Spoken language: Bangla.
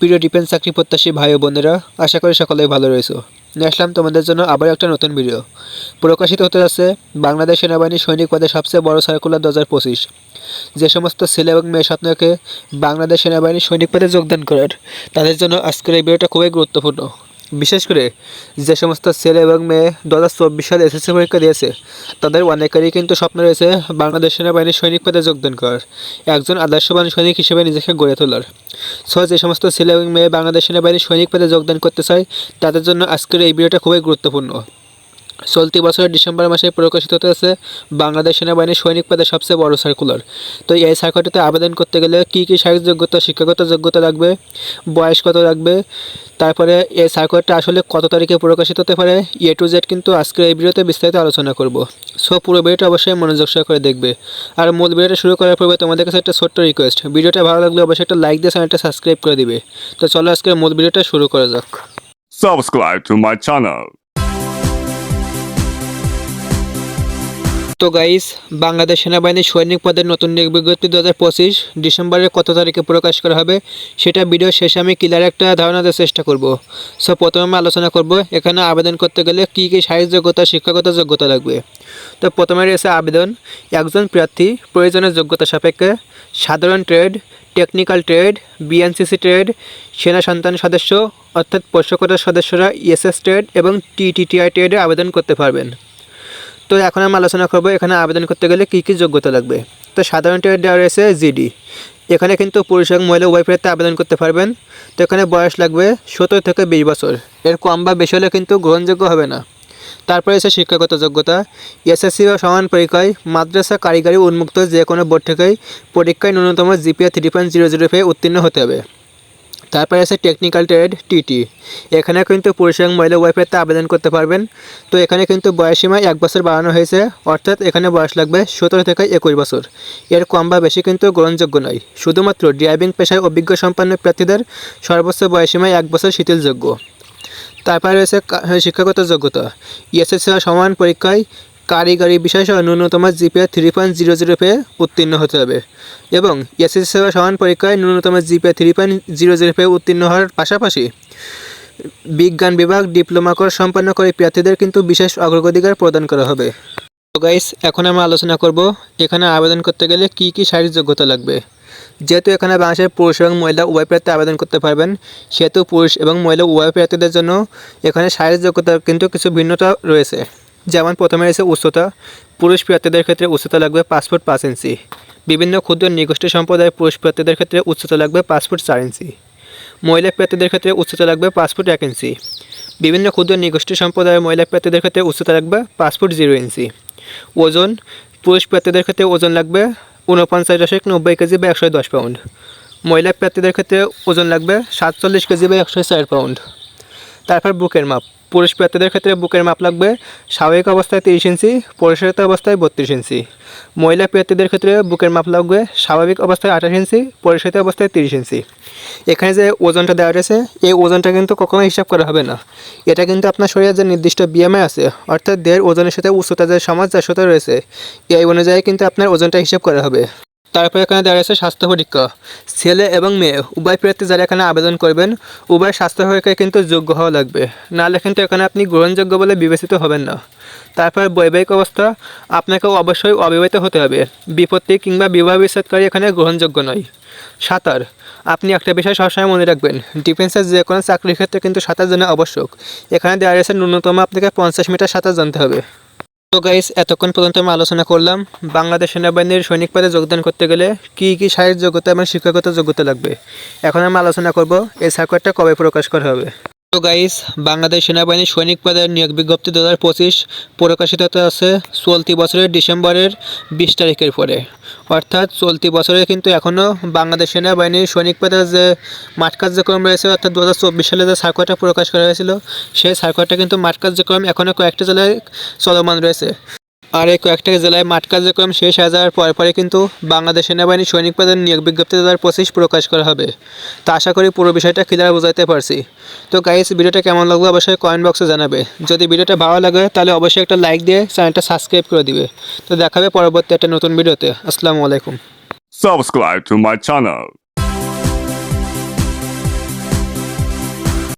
প্রিয় ডিফেন্স চাকরি প্রত্যাশী ভাই ও বোনেরা, আশা করি সকলেই ভালো রয়েছে। নিয়ে আসলাম তোমাদের জন্য আবার একটা নতুন ভিডিও প্রকাশিত হতে যাচ্ছে বাংলাদেশ সেনাবাহিনী সৈনিক পদে সবচেয়ে বড় সার্কুলার দু হাজার পঁচিশ। যে সমস্ত ছেলে এবং মেয়ে স্বপ্নকে বাংলাদেশ সেনাবাহিনী সৈনিক পদে যোগদান করার, তাদের জন্য আজকের এই ভিডিওটা খুবই গুরুত্বপূর্ণ। বিশেষ করে যে সমস্ত ছেলে এবং মেয়ে দু হাজার চব্বিশ সালে এসএসসি পরীক্ষা দিয়েছে, তাদের অনেকেরই কিন্তু স্বপ্ন রয়েছে বাংলাদেশ সেনাবাহিনীর সৈনিক পদে যোগদান করার, একজন আদর্শবান সৈনিক হিসেবে নিজেকে গড়ে তোলার। সো যে সমস্ত ছেলে এবং মেয়ে বাংলাদেশ সেনাবাহিনীর সৈনিক পদে যোগদান করতে চায়, তাদের জন্য আজকের এই ভিডিওটা খুবই গুরুত্বপূর্ণ। চলতি বছরের ডিসেম্বর মাসে প্রকাশিত হতেছে বাংলাদেশ সেনাবাহিনীর সৈনিক পদে সবচেয়ে বড় সার্কুলার। তো এই সার্কুলারটিতে আবেদন করতে গেলে কী কী শারীরিক যোগ্যতা, শিক্ষাগত যোগ্যতা লাগবে, বয়স কত লাগবে, তারপরে এই সার্কুলারটা আসলে কত তারিখে প্রকাশিত হতে পারে, এ টু জেড কিন্তু আজকের এই ভিডিওতে বিস্তারিত আলোচনা করব। সো পুরো ভিডিওটা অবশ্যই মনোযোগ সহকারে দেখবে। আর মূল ভিডিওটা শুরু করার পূর্বে তোমাদের কাছে একটা ছোট্ট রিকোয়েস্ট ভিডিওটা ভালো লাগলে অবশ্যই একটা লাইক দিয়ে চ্যানেলটা সাবস্ক্রাইব করে দিবে। তো চলো আজকের মূল ভিডিওটা শুরু করা যাক। Subscribe to my channel. তো গাইস বাংলাদেশ সেনাবাহিনীর সৈনিক পদের নতুন নিয়োগ বিজ্ঞপ্তি দু হাজার পঁচিশ ডিসেম্বরের কত তারিখে প্রকাশ করা হবে, সেটা ভিডিও শেষে আমি ক্লিয়ার একটা ধারণা দেওয়ার চেষ্টা করব। সো প্রথমে আমি আলোচনা করব এখানে আবেদন করতে গেলে কী কী শারীরিক যোগ্যতা, শিক্ষাগত যোগ্যতা লাগবে। তো প্রথমে রয়েছে আবেদন। একজন প্রার্থী প্রয়োজনের যোগ্যতা সাপেক্ষে, সাধারণ trade technical trade BNCC trade সেনা সন্তান সদস্য, অর্থাৎ পোষ্যকতার সদস্যরা ইএসএস ট্রেড এবং টিটিটিআই ট্রেডে আবেদন করতে পারবেন। তো এখন আমি আলোচনা করব এখানে আবেদন করতে গেলে কী কী যোগ্যতা লাগবে। তো সাধারণ টেট দেওয়া রয়েছে জিডি। এখানে কিন্তু পুরুষ এবং মহিলা উভয় প্রার্থী আবেদন করতে পারবেন। তো এখানে বয়স লাগবে সতেরো থেকে বিশ বছর। এর কম বা বেশি হলে কিন্তু গ্রহণযোগ্য হবে না। তারপরে এসে শিক্ষাগত যোগ্যতা। এসএসসি বা সমান পরীক্ষায় মাদ্রাসা কারিগরি উন্মুক্ত যে কোনো বোর্ড থেকেই পরীক্ষায় ন্যূনতম GPA three point zero zero পেয়ে উত্তীর্ণ হতে হবে। তারপরে আছে টেকনিক্যাল ট্রেড টিটি এখানে কিন্তু পুরুষ এবং মহিলা প্রার্থী আবেদন করতে পারবেন। তো এখানে কিন্তু বয়সীমা এক বছর বাড়ানো হয়েছে, অর্থাৎ এখানে বয়স লাগবে সতেরো থেকে একুশ বছর। এর কম বা বেশি কিন্তু গ্রহণযোগ্য নয়। শুধুমাত্র ড্রাইভিং পেশায় অভিজ্ঞ সম্পন্ন প্রার্থীদের সর্বোচ্চ বয়সীমা এক বছর শিথিলযোগ্য। তারপরে রয়েছে শিক্ষাগত যোগ্যতা। এসএসসি সমান পরীক্ষায় কারিগরি বিষয় সহ ন্যূনতম GPA three point zero zero পেয়ে উত্তীর্ণ হতে হবে এবং এসএসসি সেবা সমান পরীক্ষায় ন্যূনতম GPA three point zero zero পেয়ে উত্তীর্ণ হওয়ার পাশাপাশি বিজ্ঞান বিভাগ ডিপ্লোমা কোর্স সম্পন্ন করে প্রার্থীদের কিন্তু বিশেষ অগ্রাধিকার প্রদান করা হবে। তো গাইস এখন আমরা আলোচনা করব এখানে আবেদন করতে গেলে কি কি শারীরিক যোগ্যতা লাগবে। যেহেতু এখানে বাংলাদেশের পুরুষ এবং মহিলা উভয় প্রার্থী আবেদন করতে পারবেন, সেহেতু পুরুষ এবং মহিলা উভয় প্রার্থীদের জন্য এখানে শারীরিক যোগ্যতার কিন্তু কিছু ভিন্নতা রয়েছে। যেমন প্রথমে রয়েছে উচ্চতা, পুরুষ প্রার্থীদের ক্ষেত্রে উচ্চতা লাগবে ফুট পাঁচ ইঞ্চি। বিভিন্ন ক্ষুদ্র নিগোষ্ঠী সম্প্রদায়ের পুরুষ প্রার্থীদের ক্ষেত্রে উচ্চতা লাগবে ফুট চার ইঞ্চি। মহিলা প্রার্থীদের ক্ষেত্রে উচ্চতা লাগবে ফুট এক ইঞ্চি। বিভিন্ন ক্ষুদ্র নিগোষ্ঠী সম্প্রদায়ের মহিলা প্রার্থীদের ক্ষেত্রে উচ্চতা লাগবে ফুট জিরো ইঞ্চি। ওজন, পুরুষ প্রার্থীদের ক্ষেত্রে ওজন লাগবে ঊনপঞ্চাশ দশমিক নব্বই কেজি বা একশো দশ পাউন্ড। মহিলা প্রার্থীদের ক্ষেত্রে ওজন লাগবে সাতচল্লিশ কেজি বা একশো চার পাউন্ড। তারপর বুকের মাপ। পুরুষ প্রার্থীদের ক্ষেত্রে বুকের মাপ লাগবে স্বাভাবিক অবস্থায় তিরিশ ইঞ্চি পরিচালিত অবস্থায় বত্রিশ ইঞ্চি। মহিলা প্রার্থীদের ক্ষেত্রে বুকের মাপ লাগবে স্বাভাবিক অবস্থায় আঠাশ ইঞ্চি পরিচালিত অবস্থায় তিরিশ ইঞ্চি। এখানে যে ওজনটা দেওয়া রয়েছে, এই ওজনটা কিন্তু কখনো হিসাব করা হবে না। এটা কিন্তু আপনার শরীরের যে নির্দিষ্ট বিএমআই আছে, অর্থাৎ দেহের ওজনের সাথে উচ্চতা যে সমাজ, যার সাথে রয়েছে, এই অনুযায়ী কিন্তু আপনার ওজনটা হিসাব করা হবে। তারপর এখানে দেওয়া রয়েছে স্বাস্থ্য পরীক্ষা ছেলে এবং মেয়ে, উভয় প্রার্থী যারা এখানে আবেদন করবেন উভয় স্বাস্থ্য পরীক্ষায় কিন্তু যোগ্য হওয়া লাগবে। নাহলে কিন্তু এখানে আপনি গ্রহণযোগ্য বলে বিবেচিত হবেন না। তারপর বৈবাহিক অবস্থা আপনাকে অবশ্যই অবিবাহিত হতে হবে। বিপত্তি কিংবা বিবাহ বিচ্ছেদকারী এখানে গ্রহণযোগ্য নয়। সাঁতার, আপনি একটা বিষয় সবসময় মনে রাখবেন, ডিফেন্সের যে কোনো চাকরির ক্ষেত্রে কিন্তু সাঁতার জানা আবশ্যক। এখানে দেওয়া রয়েছে ন্যূনতম আপনাকে পঞ্চাশ মিটার সাঁতার জানতে হবে। তো গাইস এতক্ষণ পর্যন্ত আমি আলোচনা করলাম বাংলাদেশ সেনাবাহিনীর সৈনিক পদে যোগদান করতে গেলে কি কি শারীরিক যোগ্যতা এবং শিক্ষাগত যোগ্যতা লাগবে। এখন আমি আলোচনা করব এই সার্কুলারটা কবে প্রকাশ করা হবে। তো গাইস বাংলাদেশ সেনাবাহিনীর সৈনিক পদের নিয়োগ বিজ্ঞপ্তি দু হাজার পঁচিশ প্রকাশিত আছে চলতি বছরের ডিসেম্বরের বিশ তারিখের পরে। অর্থাৎ চলতি বছরে কিন্তু এখনও বাংলাদেশ সেনাবাহিনীর সৈনিক পদের যে মাঠ কার্যক্রম রয়েছে, অর্থাৎ দু হাজার চব্বিশ সালে যে সার্কুলারটা প্রকাশ করা হয়েছিল, সেই সার্কুলারটা কিন্তু মাঠ কার্যক্রম এখনও কয়েকটা জেলায় চলমান রয়েছে। আর এই কয়েকটা জেলায় মাঠ কার্যক্রম শেষ হয়ে যাওয়ার পর পরে কিন্তু বাংলাদেশ সেনাবাহিনীর সৈনিক পদের নিয়োগ বিজ্ঞপ্তি দু হাজার পঁচিশ প্রকাশ করা হবে। তা আশা করি পুরো বিষয়টা ক্লিয়ার বোঝাতে পারছি। তো গাইস ভিডিওটা কেমন লাগল অবশ্যই কমেন্ট বক্সে জানাবে। যদি ভিডিওটা ভালো লাগে, তাহলে অবশ্যই একটা লাইক দিয়ে চ্যানেলটা সাবস্ক্রাইব করে দিবে। তো দেখাবে পরবর্তী একটা নতুন ভিডিওতে। আসসালামু আলাইকুম। Subscribe to my channel.